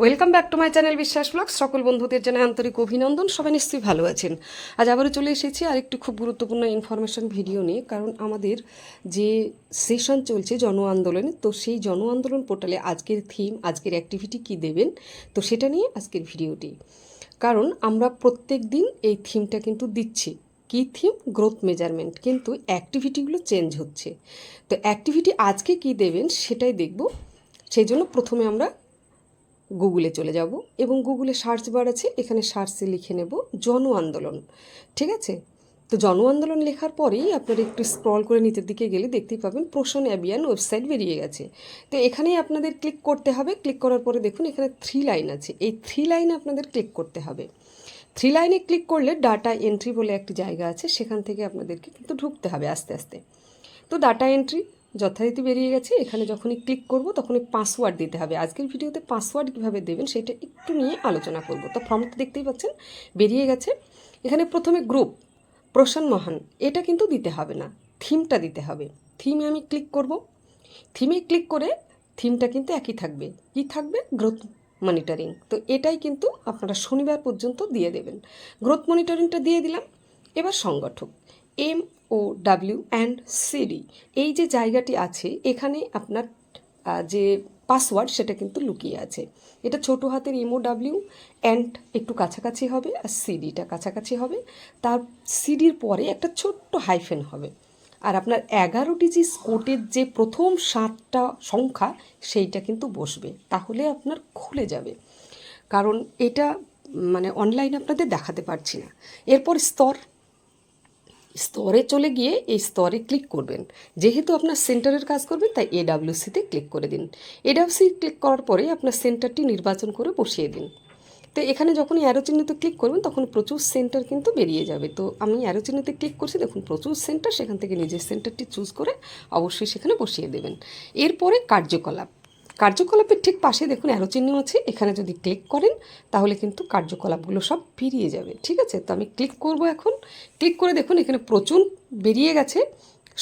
Welcome back to my channel Biswas vlog সকল বন্ধুদের জানাই আন্তরিক অভিনন্দন। সবাই নিশ্চয়ই ভালো আছেন। আজ আবারও চলে এসেছি আর একটি খুব গুরুত্বপূর্ণ ইনফরমেশন ভিডিও নিয়ে, কারণ আমাদের যে সেশন চলছে জন আন্দোলনে, তো সেই জন আন্দোলন পোর্টালে আজকের থিম আজকের অ্যাক্টিভিটি কি দেবেন, তো সেটা নিয়ে আজকের ভিডিওটি কারণ আমরা প্রত্যেক দিন এই থিমটা কিন্তু দিচ্ছি। কী থিম গ্রোথ মেজারমেন্ট কিন্তু অ্যাক্টিভিটিগুলো চেঞ্জ হচ্ছে। তো অ্যাক্টিভিটি আজকে কি দেবেন সেটাই দেখব। সেই জন্য প্রথমে আমরা গুগলে চলে যাব এবং গুগলে সার্চ বার আছে, এখানে সার্চে লিখে নেব জন আন্দোলন। ঠিক আছে? তো জন আন্দোলন লেখার পরেই আপনারা একটু স্ক্রল করে নিচের দিকে গেলে দেখতেই পাবেন পোষণ অ্যাবিয়ান ওয়েবসাইট বেরিয়ে গেছে। তো এখানেই আপনাদের ক্লিক করতে হবে। ক্লিক করার পরে দেখুন এখানে থ্রি লাইন আছে। এই থ্রি লাইনে আপনাদের ক্লিক করতে হবে। থ্রি লাইনে ক্লিক করলে ডাটা এন্ট্রি বলে একটি জায়গা আছে, সেখান থেকে আপনাদেরকে কিন্তু ঢুকতে হবে আস্তে আস্তে। তো ডাটা এন্ট্রি যথারীতি বেরিয়ে গেছে, এখানে যখনই ক্লিক করব তখনই পাসওয়ার্ড দিতে হবে। আজকের ভিডিওতে পাসওয়ার্ড কীভাবে দেবেন সেটা একটু নিয়ে আলোচনা করব। তো ফর্মটা দেখতেই পাচ্ছেন, বেরিয়ে গেছে। এখানে প্রথমে গ্রুপ প্রশান মহান, এটা কিন্তু দিতে হবে না থিমটা দিতে হবে। থিমে আমি ক্লিক করব। থিমে ক্লিক করে থিমটা কিন্তু একই থাকবে। কি থাকবে? গ্রোথ মনিটরিং তো এটাই কিন্তু আপনারা শনিবার পর্যন্ত দিয়ে দেবেন। গ্রোথ মনিটরিংটা দিয়ে দিলাম। এবার সংগঠক M O W and CD. এই যে জায়গাটি আছে, এখানে আপনার যে পাসওয়ার্ড, সেটা কিন্তু লুকিয়ে আছে। এটা ছোট হাতের এমও ডাব্লিউ অ্যান্ড একটু কাছাকাছি হবে, আর সিডিটা কাছাকাছি হবে। তার সিডির পরে একটা ছোট্ট হাইফেন হবে। আর আপনার এগারো ডিজি কোটের যে প্রথম সাতটা সংখ্যা, সেইটা কিন্তু বসবে। তাহলে আপনার খুলে যাবে। কারণ এটা মানে অনলাইন আপনাদের দেখাতে পারছি না। এরপর স্তর স্তরে চলে গিয়ে এই স্তরে ক্লিক করবেন। যেহেতু আপনার সেন্টারের কাজ করবেন তাই এডাব্লিউসিতে ক্লিক করে দিন। এডাব্লিউসি ক্লিক করার পরে আপনার সেন্টারটি নির্বাচন করে বসিয়ে দিন। তো এখানে যখনই অ্যারো চিহ্নিতে ক্লিক করবেন, তখন প্রচুর সেন্টার কিন্তু বেরিয়ে যাবে। তো আমি অ্যারো চিহ্নিতে ক্লিক করছি, দেখুন প্রচুর সেন্টার, সেখান থেকে নিজের সেন্টারটি চুজ করে অবশ্যই সেখানে বসিয়ে দেবেন। এরপরে কার্যকলাপ। কার্যকলাপের ঠিক পাশে দেখুন অ্যারো চিহ্ন আছে, এখানে যদি ক্লিক করেন, তাহলে কিন্তু কার্যকলাপগুলো সব বেরিয়ে যাবে, ঠিক আছে? তো আমি ক্লিক করব এখন। ক্লিক করে দেখুন, এখানে প্রচুর বেরিয়ে গেছে।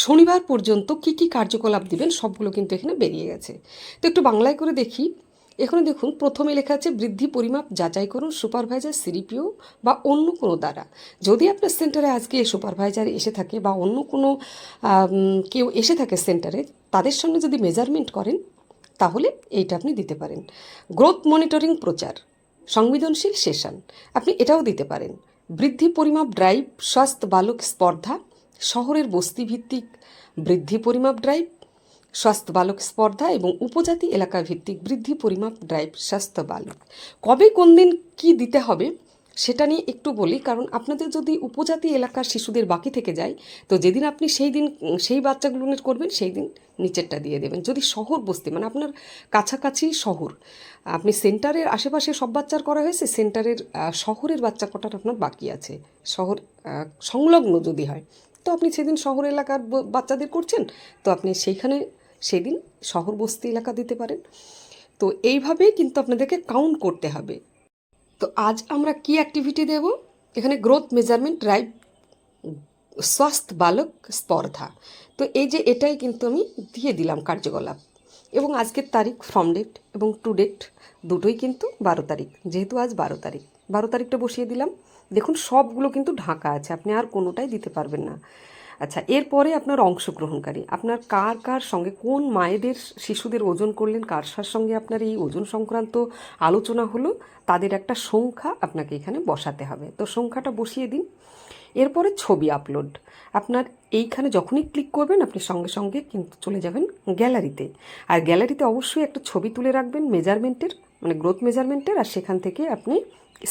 শনিবার পর্যন্ত কি কি কার্যকলাপ দিবেন, সবগুলো কিন্তু এখানে বেরিয়ে গেছে। তো একটু বাংলায় করে দেখি। এখানে দেখুন, প্রথমে লেখা আছে, বৃদ্ধি, পরিমাপ, যাচাই করুন, সুপারভাইজার, সিডিপিও বা অন্য কোনো দ্বারা। যদি আপনার সেন্টারে আজকে সুপারভাইজার এসে থাকে বা অন্য কোনো কেউ এসে থাকে সেন্টারে, তাদের সঙ্গে যদি মেজারমেন্ট করেন তাহলে এইটা আপনি দিতে পারেন। গ্রোথ মনিটরিং প্রচার, সংবেদনশীল সেশন, আপনি এটাও দিতে পারেন। বৃদ্ধি পরিমাপ ড্রাইভ, স্বাস্থ্য বালক স্পর্ধা, শহরের বস্তিভিত্তিক বৃদ্ধি পরিমাপ ড্রাইভ, স্বাস্থ্য বালক স্পর্ধা এবং উপজাতি এলাকা ভিত্তিক বৃদ্ধি পরিমাপ ড্রাইভ, স্বাস্থ্য বালক। কবে কোন দিন কী দিতে হবে সেটা নিয়ে একটু বলি, কারণ আপনাদের যদি উপজাতি এলাকার শিশুদের বাকি থেকে যায়, তো যেদিন আপনি সেই দিন, সেই বাচ্চাগুলো করবেন, সেই দিন নিচেরটা দিয়ে দেবেন। যদি শহর বস্তি মানে আপনার কাছাকাছি শহর, আপনি সেন্টারের আশেপাশে সব বাচ্চার করা হয়েছে, সেন্টারের শহরের বাচ্চা কটার আপনার বাকি আছে? শহর সংলগ্ন যদি হয়, তো আপনি সেদিন শহর এলাকার বাচ্চাদের করছেন, তো আপনি সেইখানে সেদিন শহর বস্তি এলাকা দিতে পারেন। তো এইভাবেই কিন্তু আপনাদেরকে কাউন্ট করতে হবে। তো আজ আমরা কি অ্যাক্টিভিটি দেব? এখানে গ্রোথ মেজারমেন্ট ড্রাইভ স্বাস্থ্য বালক স্পর্ধা। তো এই যে এটাই কিন্তু আমি দিয়ে দিলাম কার্যকলাপ। এবং আজকের তারিখ ফ্রম ডেট এবং টু ডেট দুটোই কিন্তু বারো তারিখ। যেহেতু আজ বারো তারিখ। বারো তারিখটা বসিয়ে দিলাম। দেখুন, সবগুলো কিন্তু ঢাকা আছে। আপনি আর কোনোটাই দিতে পারবেন না। আচ্ছা এরপরে আপনার অংশগ্রহণকারী, আপনার কার কার সঙ্গে, কোন মায়েদের শিশুদের ওজন করলেন, কার সার সঙ্গে আপনার এই ওজন সংক্রান্ত আলোচনা হলো, তাদের একটা সংখ্যা আপনাকে এখানে বসাতে হবে। তো সংখ্যাটা বসিয়ে দিন। এরপরে ছবি আপলোড। আপনার এইখানে যখনই ক্লিক করবেন, আপনি সঙ্গে সঙ্গে কিন্তু চলে যাবেন গ্যালারিতে। আর গ্যালারিতে অবশ্যই একটা ছবি তুলে রাখবেন, মেজারমেন্টের মানে গ্রোথ মেজারমেন্টের আর সেখান থেকে আপনি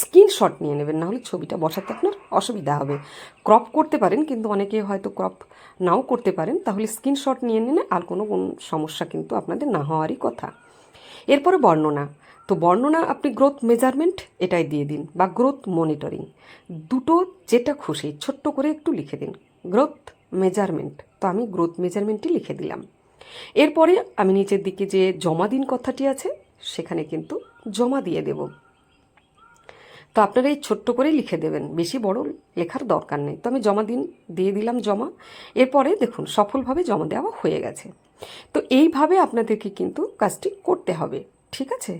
স্ক্রিনশট নিয়ে নেবেন। নাহলে ছবিটা বসাতে আপনার অসুবিধা হবে। ক্রপ করতে পারেন, কিন্তু অনেকে হয়তো ক্রপ নাও করতে পারেন। তাহলে স্ক্রিনশট নিয়ে নিলে আর কোনো কোনো সমস্যা কিন্তু আপনাদের না হওয়ারই কথা। এরপরে বর্ণনা। তো বর্ণনা আপনি গ্রোথ মেজারমেন্ট এটাই দিয়ে দিন, বা গ্রোথ মনিটরিং দুটো যেটা খুশি, ছোট্ট করে একটু লিখে দিন। গ্রোথ মেজারমেন্ট তো আমি গ্রোথ মেজারমেন্টই লিখে দিলাম। এরপরে আমি নিচের দিকে যে জমা দিন কথাটি আছে সেখানে কিন্তু জমা দিয়ে দেব। তো আপনারা এই ছোট্ট করে লিখে দেবেন, বেশি বড় লেখার দরকার নেই। তো আমি জমা দিন, দিয়ে দিলাম জমা। এরপরে দেখুন, সফলভাবে জমা দেওয়া হয়ে গেছে। তো এইভাবে আপনাদেরকে কিন্তু কাজটি করতে হবে, ঠিক আছে?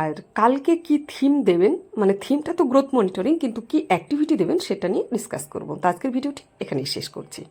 আর কালকে কি থিম দেবেন মানে থিমটা তো গ্রোথ মনিটরিং কিন্তু কি অ্যাক্টিভিটি দেবেন সেটা নিয়ে ডিসকাস করব। তো আজকের ভিডিওটি এখানেই শেষ করছি।